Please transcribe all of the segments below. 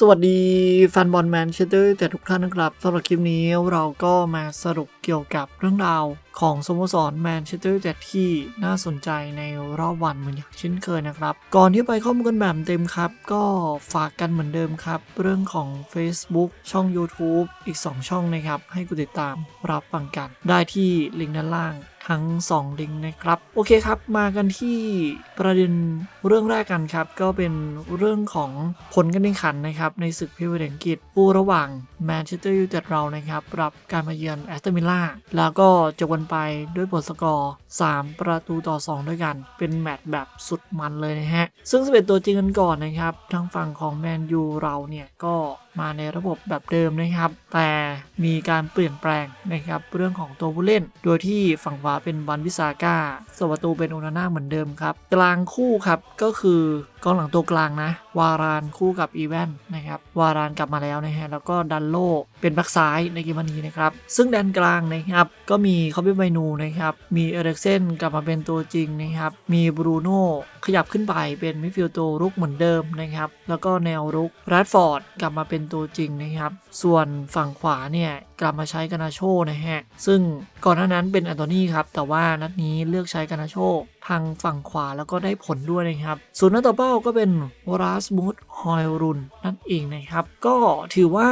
สวัสดีแฟนบอลแมนเชสเตอร์แต่ทุกท่านนะครับสำหรับคลิปนี้เราก็มาสรุปเกี่ยวกับเรื่องราวของสโมสรแมนเชสเตอร์แต่ที่น่าสนใจในรอบวันเหมือนอย่างเช่นเคยนะครับ ก่อนที่ไปข้อมูลกันแบบเต็มครับ ก็ฝากกันเหมือนเดิมครับ เรื่องของ Facebook ช่อง YouTube อีก 2 ช่องนะครับ ให้กูติดตามรับฟังกันได้ที่ลิงก์ด้านล่าง ทั้ง 2 ลิงก์นะครับ โอเคครับมากันที่ประเด็นเรื่องแรกกันครับ ก็เป็นเรื่องของผลการแข่งขันนะครับ ในศึกพรีเมียร์ลีกอังกฤษคู่ระหว่างแมนเชสเตอร์ยูไนเต็ดเรานะครับรับการมาเยือนแอสตันวิลล่าแล้วก็จบกันไปด้วยผลสกอร์ 3 ประตูต่อ 2 ด้วยกัน เป็นแมตช์แบบสุดมันเลยนะฮะซึ่งสเปนตัวจริงกันก่อนนะครับทางฝั่งของแมนยูเราเนี่ยก็ มาในระบบแบบเดิมนะครับ แต่มีการเปลี่ยนแปลงนะครับเรื่องของตัวผู้เล่น โดยที่ฝั่งขวาเป็นวันวิสาก้าสวัตูเป็นโอนาน่าเหมือนเดิมครับ กลางคู่ครับก็คือ กองหลังตัวกลางนะ วารานคู่กับอีแวนนะครับ วารานกลับมาแล้วนะฮะ แล้วก็ดันโลเป็นแบ็กซ้ายในเกมนี้นะครับ ซึ่งแดนกลางนะครับ ก็มีคอบิไบนูนะครับ มีเอเร็กเซนกลับมาเป็นตัวจริงนะครับ มีบรูโน่ขยับขึ้นไปเป็นมิดฟิลด์ตัวรุกเหมือนเดิมนะครับ แล้วก็แนวรุกแรดฟอร์ดกลับมาเป็นตัวจริงนะครับ ส่วนฝั่งขวาเนี่ยกลับมาใช้กานาโชนะฮะ ซึ่งก่อนหน้านั้นเป็นอันโตนี่ครับ แต่ว่านัดนี้เลือกใช้กานาโชทางฝั่งขวาแล้วก็ได้ผลด้วยนะครับส่วนนัดต่อเป้าก็เป็นวราสมุดฮอยรุนนั่นเองนะครับ ก็ถือว่า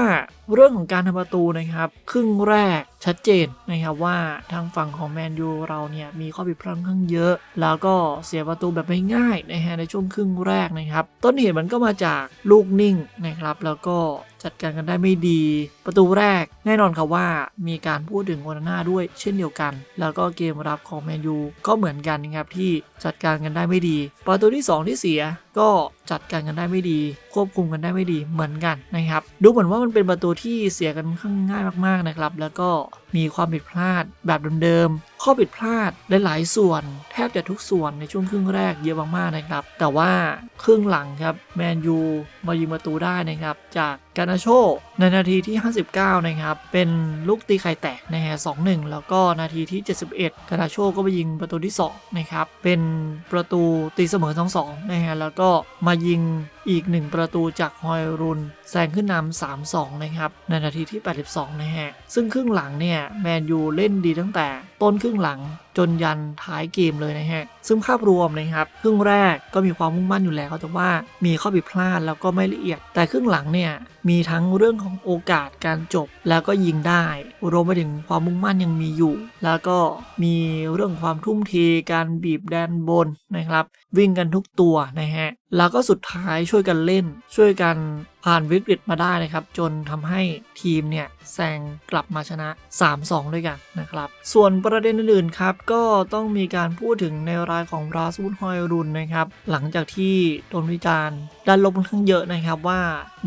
เรื่องของการทำประตูนะครับ ครึ่งแรกชัดเจนนะครับว่าทางฝั่งของแมนยูเราเนี่ยมีข้อผิดพลาดค่อนข้างเยอะ แล้วก็เสียประตูแบบไม่ง่ายนะฮะในช่วงครึ่งแรกนะครับ ต้นเหตุมันก็มาจากลูกนิ่งนะครับ แล้วก็จัดการกันได้ไม่ดี ประตูแรกแน่นอนครับว่ามีการพูดถึงโอนาน่าด้วยเช่นเดียวกัน แล้วก็เกมรับของแมนยูก็เหมือนกันนะครับที่จัดการกันได้ไม่ดี ประตูที่ 2 ที่เสีย ก็จัดการกันได้ไม่ดี ควบคุมกันได้ไม่ดีเหมือนกันนะครับ ดูเหมือนว่ามันเป็นประตูที่เสียกันค่อนข้างง่ายมากๆนะครับ แล้วก็มีความผิดพลาดแบบเดิม ข้อผิดพลาดหลายๆส่วน แทบจะทุกส่วนในช่วงครึ่งแรกเยอะมากๆนะครับ แต่ว่าครึ่งหลังครับแมนยูมายิงประตูได้นะครับ จากกานาโชในนาทีที่ 59 นะครับ เป็นลูกตีไข่แตกนะฮะ2-1แล้วก็นาทีที่ 71 กานาโชก็ไปยิงประตูที่ 2 นะครับ เป็นประตูตีเสมอ 2-2 นะฮะแล้วก็มายิง อีก 1 ประตูจากฮอยรุนแซงขึ้นนำ 3-2 นะครับ ในนาทีที่ 82 นะฮะ ซึ่งครึ่งหลังเนี่ย แมนยูเล่นดีตั้งแต่ต้นครึ่งหลัง จนยันท้ายเกมเลยนะฮะ ซึ่งภาพรวมนะครับครึ่งแรกก็มีความมุ่งมั่นอยู่แล้วแต่ว่ามีข้อผิดพลาดแล้วก็ไม่ละเอียด แต่ครึ่งหลังเนี่ยมีทั้งเรื่องของโอกาสการจบแล้วก็ยิงได้รวมไปถึงความมุ่งมั่นยังมีอยู่ แล้วก็มีเรื่องความทุ่มเทการบีบแดนบนนะครับ วิ่งกันทุกตัวนะฮะแล้วก็สุดท้ายช่วยกันเล่น ช่วยกัน ผ่านวิกฤตมาได้นะครับ จนทำให้ทีมเนี่ยแซงกลับมาชนะ 3-2 ด้วยกันนะครับ ส่วนประเด็นอื่นๆครับก็ต้องมีการพูดถึงในรายของราสูดฮอยรุนนะครับ หลังจากที่โดนวิจารณ์ด้านลบค่อนข้างเยอะนะครับว่า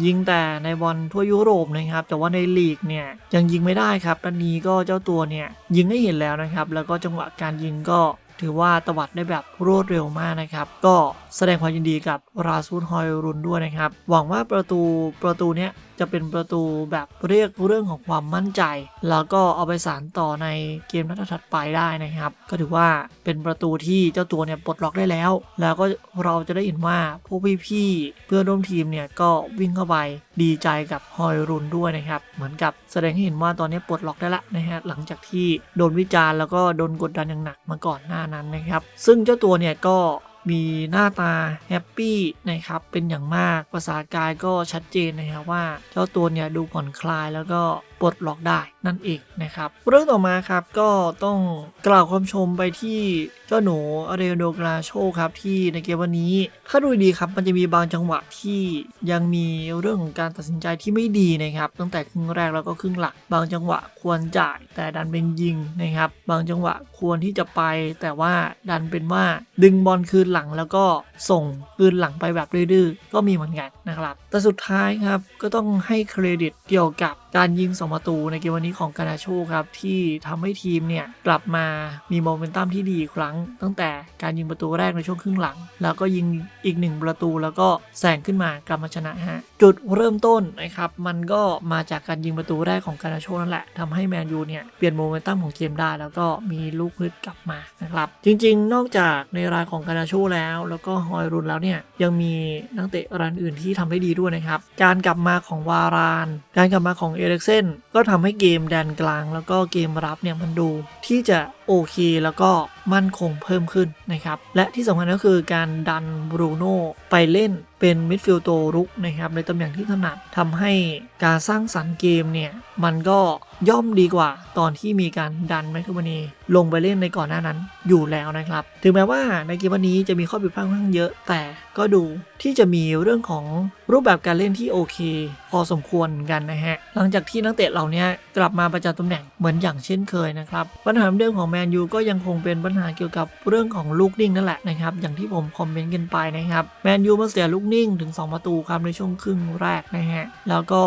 ยิงแต่ในบอลทั่วยุโรปนะครับ แต่ว่าในลีกเนี่ยยังยิงไม่ได้ครับด้านนี้ก็เจ้าตัวเนี่ยยิงให้เห็นแล้วนะครับ แล้วก็จังหวะการยิงก็ถือว่าตวัดได้แบบรวดเร็วมากนะครับ ก็ แสดงความยินดีกับราซูนฮอยรุนด้วยนะครับ หวังว่าประตูประตูเนี้ยจะเป็นประตูแบบเรียกเรื่องของความมั่นใจ แล้วก็เอาไปสานต่อในเกมนัดถัดไปได้นะครับ ก็ถือว่าเป็นประตูที่เจ้าตัวเนี่ยปลดล็อกได้แล้ว แล้วก็เราจะได้เห็นว่าพวกพี่ๆเพื่อนร่วมทีมเนี่ยก็วิ่งเข้าไปดีใจกับฮอยรุนด้วยนะครับ เหมือนกับแสดงให้เห็นว่าตอนนี้ปลดล็อกได้ละนะฮะหลังจากที่โดนวิจารณ์แล้วก็โดนกดดันอย่างหนักมาก่อนหน้านั้นนะครับ ซึ่งเจ้าตัวเนี่ยก็ มีหน้าตาแฮปปี้นะครับเป็นอย่างมากภาษากายก็ชัดเจนนะครับว่าเจ้าตัวเนี่ยดูผ่อนคลายแล้วก็ปลดล็อกได้นั่นเองนะครับเรื่องต่อมาครับก็ต้องกล่าวความชมไปที่เจ้าหนูอเรโดกราโชครับที่ในเกมวันนี้ถ้าดูดีครับมันจะมีบางจังหวะที่ยังมีเรื่องของการตัดสินใจที่ไม่ดีนะครับตั้งแต่ครึ่งแรกแล้วก็ครึ่งหลังบางจังหวะควรจ่ายแต่ดันเป็นยิงนะครับบางจังหวะควรที่จะไป แต่ว่าดันเป็นว่าดึงบอลคืนหลังแล้วก็ส่งคืนหลังไปแบบดื้อๆก็มีเหมือนกันนะครับแต่สุดท้ายครับก็ต้องให้เครดิตเกี่ยวกับการยิง2ประตูในเกมวันนี้ของกานาโชครับ ที่ทำให้ทีมเนี่ย กลับมามีโมเมนตัมที่ดีอีกครั้ง ตั้งแต่การยิงประตูแรกในช่วงครึ่งหลัง แล้วก็ยิงอีกหนึ่งประตูแล้วก็แซงขึ้นมากลับมาชนะฮะจุดเริ่มต้นนะครับมันก็มาจากการยิงประตูแรกของกานาโชนั่นแหละทำให้แมนยูเนี่ยเปลี่ยนโมเมนตัมของเกมได้ แล้วก็มีลูกฮึดกลับมานะครับจริง ๆ นอกจากในรายของกานาโชแล้ว แล้วก็ฮอยรุนแล้วเนี่ยยังมีนักเตะรายอื่นที่ทำได้ดีด้วยนะครับการกลับมาของวาราน การกลับมาของเอเริกเซนก็ทำให้เกมแดนกลาง แล้วก็เกมรับเนี่ยมันดูที่จะ โอเค แล้วก็มั่นคงเพิ่มขึ้นนะครับ และที่สำคัญก็คือการดันบรูโน่ไปเล่นเป็นมิดฟิลด์ตัวรุกนะครับในตำแหน่งที่ถนัดทำให้การสร้างสรรค์เกมเนี่ย มันก็ย่อมดีกว่าตอนที่มีการดันแมคคูมานีลงไปเล่นในก่อนหน้านั้นอยู่แล้วนะครับ ถึงแม้ว่าในเกมวันนี้จะมีข้อผิดพลาดค่อนข้างเยอะ แต่ก็ดูที่จะมีเรื่องของรูปแบบการเล่นที่โอเค พอสมควรกันนะฮะหลังจากที่นักเตะเหล่านี้กลับมาประจำตำแหน่งเหมือนอย่างเช่นเคยนะครับปัญหาเรื่องของมนยูก็ยังคงเป็นปัญหาเกี่ยวกับเรื่องของลูกนิ่งนั่นแหละนะครับ อย่างที่ผมคอมเมนต์กันไปนะครับ แมนยูมาเสียลูกนิ่งถึง 2 ประตูครับในช่วงครึ่งแรกนะฮะ แล้วก็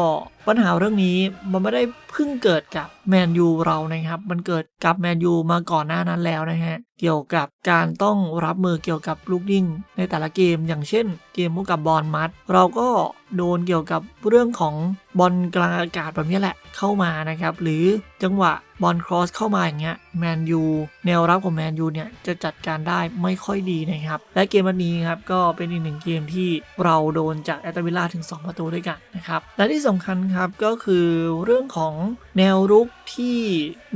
ปัญหาเรื่องนี้มันไม่ได้เพิ่งเกิดกับแมนยูเรานะครับ มันเกิดกับแมนยูมาก่อนหน้านั้นแล้วนะฮะ เกี่ยวกับการต้องรับมือเกี่ยวกับลูกนิ่งในแต่ละเกม อย่างเช่น เกมพวกกับบอลมัด เราก็โดนเกี่ยวกับเรื่องของบอลกลางอากาศแบบนี้แหละเข้ามานะครับ หรือจังหวะบอลครอสเข้ามาอย่างเงี้ยแมนยูแนวรับของแมนยูเนี่ยจะจัดการได้ไม่ค่อยดีนะครับ และเกมวันนี้ครับก็เป็นอีกหนึ่งเกมที่เราโดนจากแอตวิลล่าถึง 2 ประตูด้วยกันนะครับและที่สำคัญครับก็คือเรื่องของแนวรุกที่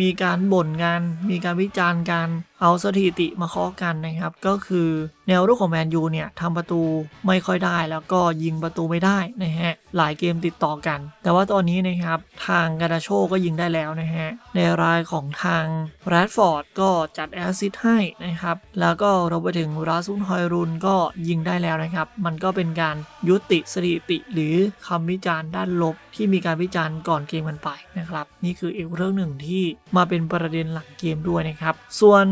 มีการบ่นงาน มีการวิจารณ์กันเอาสถิติมาเคาะกันนะครับ ก็คือแนวรุกของแมนยูเนี่ยทำประตูไม่ค่อยได้แล้วก็ยิงประตูไม่ได้นะฮะหลายเกมติดต่อกัน แต่ว่าตอนนี้นะครับทางกาดาโชก็ยิงได้แล้วนะฮะในรายของทางแรดฟอร์ดก็จัดแอสซิสต์ให้นะครับแล้วก็เราไปถึงราซุนฮอยรุนก็ยิงได้แล้วนะครับ มันก็เป็นการยุติสถิติ หรือคำวิจารณ์ด้านลบที่มีการวิจารณ์ก่อนเกมกันไปนะครับนี่คืออีกเรื่องหนึ่งที่มาเป็นประเด็นหลังเกมด้วยนะครับส่วน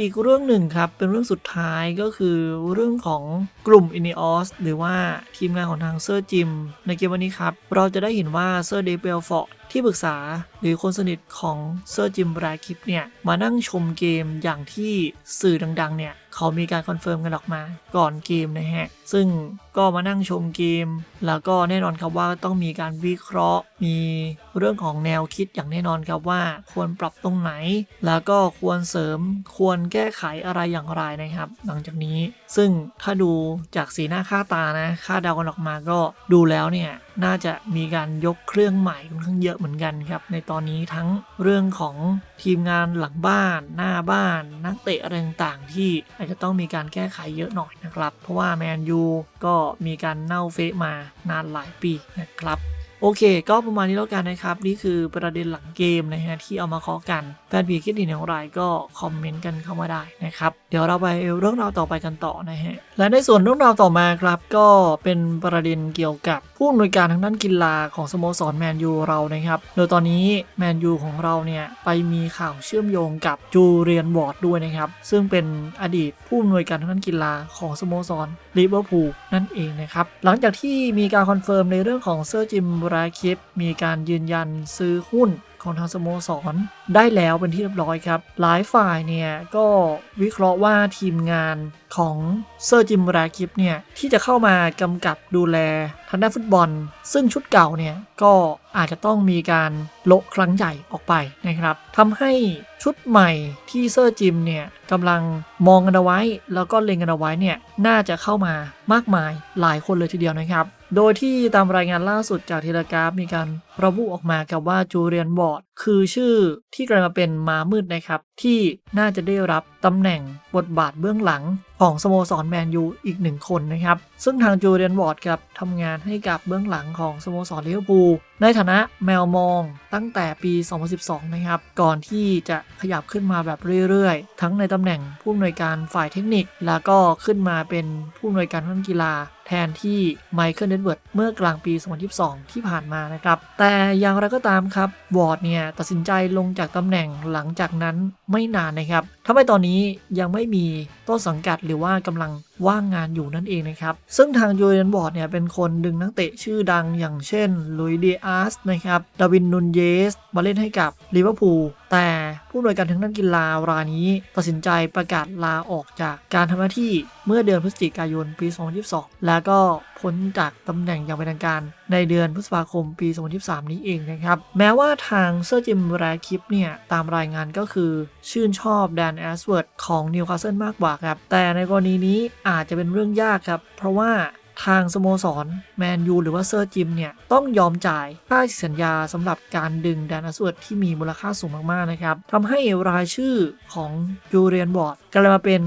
อีกเรื่องหนึ่งครับ เป็นเรื่องสุดท้ายก็คือเรื่องของกลุ่มอิน e ออสหรือว่าทีมงานของทางเซอร์จิม ในเกมวันนี้ครับ เราจะได้เห็นว่าเซอร์เดเบลฟอร์ที่ปรึกษาหรือคนสนิทของเซอร์จิมแบรคิปเนี่ย มานั่งชมเกมอย่างที่สื่อดังๆเนี่ยเขามีการคอนเฟิร์มกันออกมา ก่อนเกมนะฮะ ซึ่งก็มานั่งชมเกม แล้วก็แน่นอนครับว่าต้องมีการวิเคราะห์ มีเรื่องของแนวคิดอย่างแน่นอนครับว่าควรปรับตรงไหน แล้วก็ควรเสริมควรแก้ไขอะไรอย่างไรนะครับ หลังจากนี้ ซึ่งถ้าดูจากสีหน้าค่าตานะค่าเดากันออกมาก็ดูแล้วเนี่ยน่าจะมีการยกเครื่องใหม่ค่อนข้างเยอะเหมือนกันครับ ในตอนนี้ทั้งเรื่องของทีมงานหลังบ้าน หน้าบ้าน นักเตะอะไรต่างๆที่อาจจะต้องมีการแก้ไขเยอะหน่อยนะครับ เพราะว่าแมนยูก็มีการเน่าเฟะมานานหลายปีนะครับโอเค ก็ประมาณนี้แล้วกันนะครับ นี่คือประเด็นหลังเกมนะฮะที่เอามาเคาะกันแฟนผีคิดเห็นอย่างไรก็คอมเมนต์กันเข้ามาได้นะครับ เดี๋ยวเราไปเรื่องราวต่อไปกันต่อนะฮะ และในส่วนเรื่องราวต่อมาครับก็เป็นประเด็นเกี่ยวกับผู้อำนวยการทางด้านกีฬาของสโมสรแมนยูเรานะครับ โดยตอนนี้แมนยูของเราเนี่ยไปมีข่าวเชื่อมโยงกับจูเรียนวอร์ดด้วยนะครับ ซึ่งเป็นอดีตผู้อำนวยการทางด้านกีฬาของสโมสรลิเวอร์พูลนั่นเองนะครับ หลังจากที่มีการคอนเฟิร์มในเรื่องของเซอร์จิมราคิปมีการยืนยันซื้อหุ้น ของทางสโมสรได้แล้วเป็นที่เรียบร้อยครับ หลายฝ่ายเนี่ยก็วิเคราะห์ว่าทีมงานของเซอร์จิมราคิปเนี่ยที่จะเข้ามากำกับดูแลทางด้านฟุตบอล ซึ่งชุดเก่าเนี่ยก็อาจจะต้องมีการโละครั้งใหญ่ออกไปนะครับทำให้ชุดใหม่ที่เซอร์จิมเนี่ยกำลังมองกันเอาไว้ แล้วก็เล็งกันเอาไว้เนี่ยน่าจะเข้ามามากมายหลายคนเลยทีเดียวนะครับ โดยที่ตามรายงานล่าสุดจากเทเลกราฟมีการระบุออกมากับว่าจูเรียนบอร์ด คือชื่อที่กลายมาเป็นม้ามืดนะครับ ที่น่าจะได้รับตำแหน่งบทบาทเบื้องหลังของสโมสรแมนยูอีกหนึ่งคนนะครับ ซึ่งทางจูเรียนบอร์ดครับทำงานให้กับเบื้องหลังของสโมสรลิเวอร์พูล ในฐานะแมวมองตั้งแต่ปี 2012 นะครับ ก่อนที่จะขยับขึ้นมาแบบเรื่อยๆ ทั้งในตำแหน่งผู้อำนวยการฝ่ายเทคนิค แล้วก็ขึ้นมาเป็นผู้อำนวยการด้านกีฬา แทนที่ไมเคิลเดนเวิร์ดเมื่อกลางปี 2022 ที่ผ่านมานะครับ แต่อย่างไรก็ตามครับวอร์ดเนี่ยตัดสินใจลงจากตำแหน่งหลังจากนั้นไม่นานนะครับทำให้ตอนนี้ยังไม่มีต้นสังกัดหรือว่ากำลัง ว่างงานอยู่นั่นเองนะครับ ซึ่งทางยูเรนบอร์ดเนี่ยเป็นคนดึงนักเตะชื่อดังอย่างเช่นลุยดีอาร์สนะครับ ดาวินนุนเยส มาเล่นให้กับลิเวอร์พูล แต่ผู้อำนวยการทางด้านกีฬารายนี้ ตัดสินใจประกาศลาออกจากการทำหน้าที่เมื่อเดือนพฤศจิกายนปี 2022 แล้วก็พ้นจากตำแหน่งอย่างเป็นทางการในเดือนพฤษภาคมปี 2023 นี้เองนะครับ แม้ว่าทางเซอร์จิมแรคิปเนี่ย ตามรายงานก็คือชื่นชอบแดนแอสเวิร์ดของนิวคาสเซิลมากกว่าครับ แต่ในกรณีนี้อาจจะเป็นเรื่องยากครับ เพราะว่า ทางสโมสรแมนยูหรือว่าเซอร์จิมเนี่ย ต้องยอมจ่ายค่าสัญญาสำหรับการดึงแดนอสเวิร์ดที่มีมูลค่าสูงมาก ๆ นะครับทำให้รายชื่อของยูเรียนบอร์ดกลายมาเป็น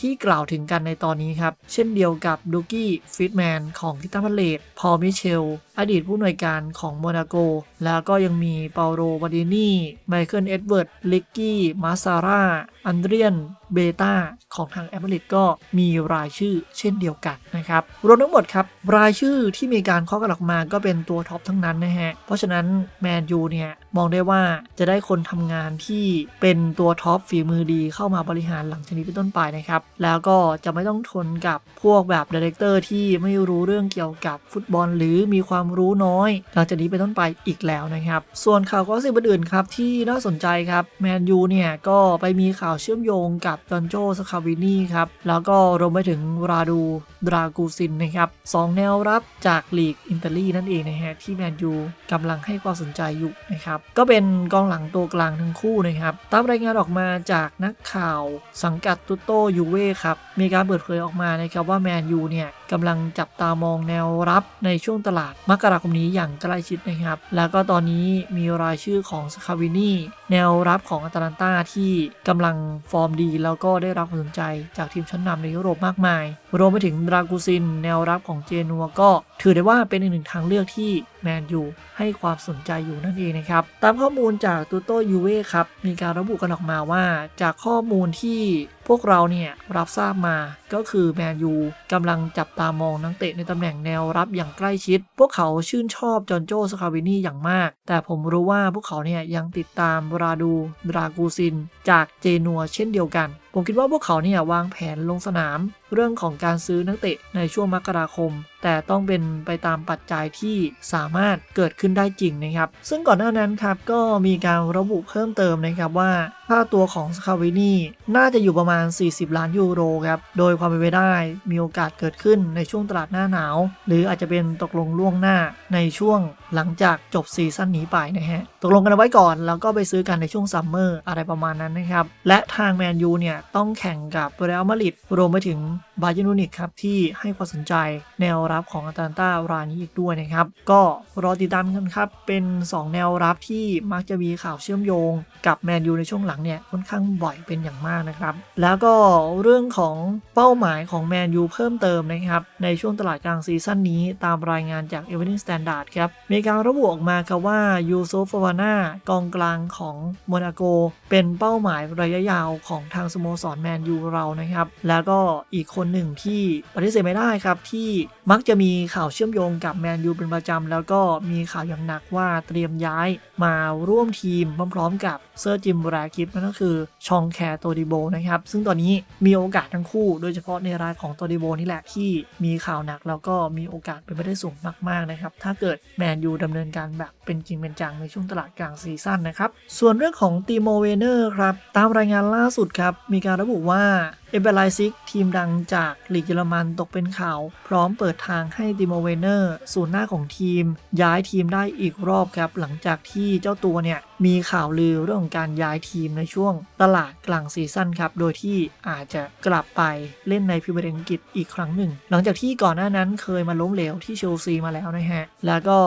ที่กล่าวถึงกันในตอนนี้ครับ เช่นเดียวกับดูกี้ฟิตแมนของทิตาพาเลตพอลมิเชลอดีตผู้หน่วยการของโมนาโก แล้วก็ยังมีเปาโรบาดินีไมเคิลเอ็ดเวิร์ด ลิกกี้ มาซาร่า อันเดรียน เบต้าของทางแอมเบริดก็มีรายชื่อเช่นเดียวกันนะครับ รวมทั้งหมดครับ รายชื่อที่มีการเคาะกันออกมาก็เป็นตัวท็อปทั้งนั้นนะฮะ เพราะฉะนั้นแมนยูเนี่ยมองได้ว่าจะได้คนทำงานที่เป็นตัวท็อปฝีมือดีเข้ามาบริหารหลังจากนี้เป็นต้นไปนะครับ แล้วก็จะไม่ต้องทนกับพวกแบบดีเรคเตอร์ที่ไม่รู้เรื่องเกี่ยวกับฟุตบอล หรือมีความรู้น้อยหลังจากนี้เป็นต้นไปอีกแล้วนะครับ ส่วนข่าวก็สิบอื่นครับที่น่าสนใจครับแมนยูเนี่ยก็ไปมีข่าวเชื่อมโยงกับจอนโจสคาวินี่ครับแล้วก็รวมไปถึงราดูดรากูซินนะครับสองแนวรับจากลีกอินเตาลีนั่นเองนะฮะที่แมนยูกำลังให้ความสนใจอยู่นะครับก็เป็นกองหลังตัวกลางทั้งคู่นะครับตามรายงานออกมาจากนักข่าวสังกัดตุโตยูเว่ครับมีการเปิดเผยออกมานะครับว่าแมนยูเนี่ยกำลังจับตามองแนวรับในช่วงตลาดมกราคมนี้อย่างใกล้ชิดนะครับ แล้วก็ตอนนี้มีรายชื่อของสคาวินีแนวรับของอัตแลนตาที่กำลังฟอร์มดี แล้วก็ได้รับความสนใจจากทีมชั้นนำในยุโรปมากมาย รวมไปถึงดรากูซิน แนวรับของเจนัวก็ ถือได้ว่าเป็นอีกหนึ่งทางเลือกที่แมนยูให้ความสนใจอยู่นั่นเองนะครับ ตามข้อมูลจากตูโตยูเว่ครับ มีการระบุกันออกมาว่าจากข้อมูลที่พวกเราเนี่ยรับทราบมาก็คือแมนยูกำลังจับตามองนักเตะในตำแหน่งแนวรับอย่างใกล้ชิด พวกเขาชื่นชอบจอนโจสคาวินี่อย่างมาก แต่ผมรู้ว่าพวกเขาเนี่ยยังติดตามราดูดรากูซิน จากเจนัวเช่นเดียวกัน ผมคิดว่าพวกเขาเนี่ยวางแผนลงสนาม เรื่องของการซื้อนักเตะในช่วงมกราคม แต่ต้องเป็นไปตามปัจจัยที่สามารถเกิดขึ้นได้จริงนะครับ ซึ่งก่อนหน้านั้นครับก็มีการระบุเพิ่มเติมนะครับว่าค่าตัวของสคาวินีน่าจะอยู่ประมาณ 40 ล้านยูโรครับ โดยความเป็นไปได้มีโอกาสเกิดขึ้นในช่วงตลาดหน้าหนาว หรืออาจจะเป็นตกลงล่วงหน้าในช่วงหลังจากจบซีซั่นนี้ไปนะฮะ ตกลงกันเอาไว้ก่อนแล้วก็ไปซื้อกันในช่วงซัมเมอร์อะไรประมาณนั้นนะครับ และทางแมนยูเนี่ยต้องแข่งกับเรอัลมาดริดรวมไปถึง บาเยร์นมูนิกครับที่ให้ความสนใจแนวรับของอาตาลันตารายนี้อีกด้วยนะครับ ก็รอติดตามกันครับ เป็น 2 แนวรับที่มักจะมีข่าวเชื่อมโยงกับแมนยูในช่วงหลังเนี่ยค่อนข้างบ่อยเป็นอย่างมากนะครับ แล้วก็เรื่องของเป้าหมายของแมนยูเพิ่มเติมนะครับในช่วงตลาดกลางซีซั่นนี้ตามรายงานจาก e v e n i n g Standard ครับมีการระบุออกมาครับว่ายูโซฟาวาน่ากองกลางของโมนาโก เป็นเป้าหมายระยะยาวของทางสโมสรแมนยูเรานะครับแล้วก็อีกคนหนึ่งที่ปฏิเสธไม่ได้ครับที่มักจะมีข่าวเชื่อมโยงกับแมนยูเป็นประจำ แล้วก็มีข่าวอย่างหนักว่าเตรียมย้ายมาร่วมทีมพร้อมๆกับเซอร์จิมแรกิฟนั่นก็คือชองแคร์โตดิโบนะครับ ซึ่งตอนนี้มีโอกาสทั้งคู่ โดยเฉพาะในรายของโตดิโบนี่แหละที่มีข่าวหนักแล้วก็มีโอกาสเป็นไปได้สูงมากๆนะครับ ถ้าเกิดแมนยูดำเนินการแบบเป็นจริงเป็นจังในช่วงตลาดกลางซีซั่นนะครับ ส่วนเรื่องของตีโมเวเนอร์ครับตามรายงานล่าสุดครับมีการระบุว่าเอเบลไลซิกทีมดังจากลีกเยอรมันตกเป็นข่าว พร้อมเปิดทางให้ดิโมเวเนอร์ศูนย์หน้าของทีม ย้ายทีมได้อีกรอบครับ หลังจากที่เจ้าตัวเนี่ย มีข่าวลือเรื่องของการย้ายทีมในช่วงตลาดกลางซีซั่นครับ โดยที่อาจจะกลับไปเล่นในพรีเมียร์ลีกอังกฤษอีกครั้งหนึ่ง หลังจากที่ก่อนหน้านั้นเคยมาล้มเหลวที่เชลซีมาแล้วนะฮะ แล้วก็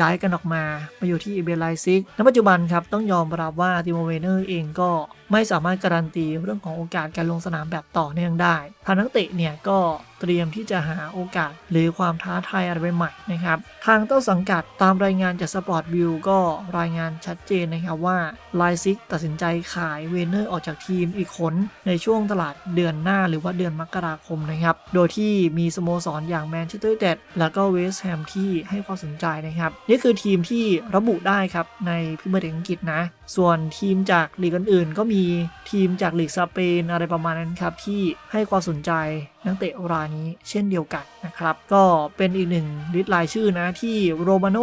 ย้ายกันออกมามาอยู่ที่เอเบลไลซิกณปัจจุบันครับต้องยอมรับว่าดิโมเวเนอร์เองก็ไม่สามารถการันตีเรื่องของโอกาสการลงสนามแบบต่อเนื่องได้ทางนักเตะเนี่ยก็เตรียมที่จะหาโอกาสหรือความท้าทายอะไรใหม่ๆนะครับ ทางต้นสังกัดตามรายงานจากสปอร์ตวิวก็รายงานชัดเจนนะครับว่าไลซิกตัดสินใจขายเวเนอร์ออกจากทีมอีกคนในช่วงตลาดเดือนหน้าหรือว่าเดือนมกราคมนะครับ โดยที่มีสโมสรอย่างแมนเชสเตอร์ยูไนเต็ดแล้วก็เวสต์แฮมที่ให้ความสนใจนะครับ นี่คือทีมที่ระบุได้ครับในพรีเมียร์ลีกอังกฤษนะ ส่วนทีมจากลีกอื่นๆ ก็มีทีมจากลีกสเปนอะไรประมาณนั้นครับที่ให้ความสนใจ นักเตะรายนี้เช่นเดียวกันนะครับ ก็เป็นอีกหนึ่งลิสต์รายชื่อนะที่โรมาโน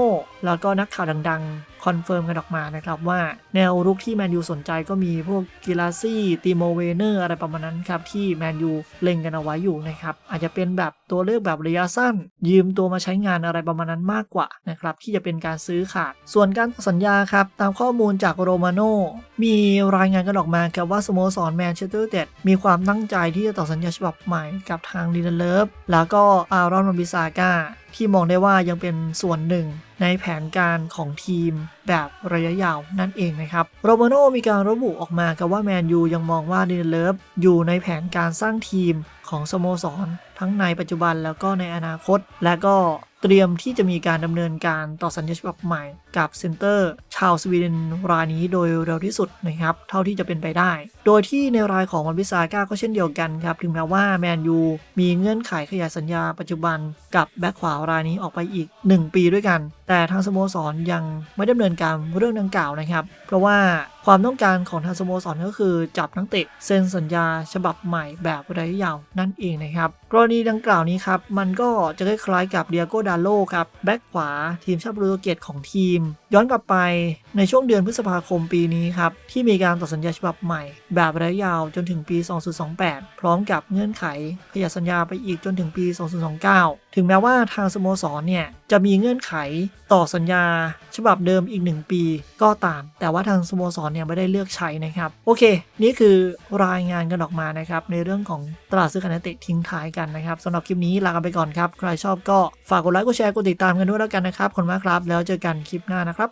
แล้วก็นักข่าวดังๆ คอนเฟิร์มกันออกมานะครับว่าแนวรุกที่แมนยูสนใจก็มีพวกกิลาซี่ติโมเวเนอร์อะไรประมาณนั้นครับที่แมนยูเล็งกันเอาไว้อยู่นะครับอาจจะเป็นแบบตัวเลือกแบบระยะสั้น ยืมตัวมาใช้งานอะไรประมาณนั้นมากกว่านะครับที่จะเป็นการซื้อขาด ส่วนการต่อสัญญาครับตามข้อมูลจากโรมาโนมีรายงานกันออกมาครับว่าสโมสรแมนเชสเตอร์เต็ดมีความตั้งใจที่จะต่อสัญญาฉบับใหม่กับทางดีนเลิฟแล้วก็อารอนบิซาก้าที่มองได้ว่ายังเป็นส่วนหนึ่งในแผนการของทีมแบบระยะยาวนั่นเองนะครับ โรมาโนมีการระบุออกมากับว่าแมนยูยังมองว่าดีนเลิฟอยู่ในแผนการสร้างทีมของสโมสร ทั้งในปัจจุบันแล้วก็ในอนาคต และก็ เตรียมที่จะมีการดำเนินการต่อสัญญาฉบับใหม่กับเซนเตอร์ ชาวสวีเดนรายนี้โดยเร็วที่สุดนะครับ เท่าที่จะเป็นไปได้ โดยที่ในรายของวันวิสาก้าก็เช่นเดียวกันครับ ถึงแม้ว่าแมนยูมีเงื่อนไขขยายสัญญาปัจจุบันกับแบ็คขวารายนี้ออกไปอีก 1 ปีด้วยกัน แต่ทางสโมสรยังไม่ดำเนินการเรื่องดังกล่าวนะครับ เพราะว่า ความต้องการของทางสโมสรก็คือจับนักเตะเซ็นสัญญาฉบับใหม่แบบระยะยาวนั่นเองนะครับ กรณีดังกล่าวนี้ครับ มันก็จะคล้ายๆกับเดียโกดาโลครับ แบ็กขวาทีมชาติโปรตุเกสของทีม ย้อนกลับไปในช่วงเดือนพฤษภาคมปีนี้ครับ ที่มีการต่อสัญญาฉบับใหม่ แบบระยะยาวจนถึงปี 2028 พร้อมกับเงื่อนไขขยายสัญญาไปอีกจนถึงปี 2029 ถึงแม้ว่าทางสโมสรเนี่ย จะมีเงื่อนไขต่อสัญญา ฉบับเดิมอีก 1 ปีก็ตาม แต่ว่าทางสโมสรเนี่ยไม่ได้เลือกใช้นะครับ โอเค นี่คือรายงานกันออกมานะครับ ในเรื่องของตลาดซื้อขายนักเตะทิ้งท้ายกันนะครับสำหรับคลิปนี้ลากันไปก่อนครับใครชอบก็ฝากกดไลค์กดแชร์กดติดตามกันด้วยแล้วกันนะครับขอบคุณมากครับ แล้วเจอกันคลิปหน้านะครับ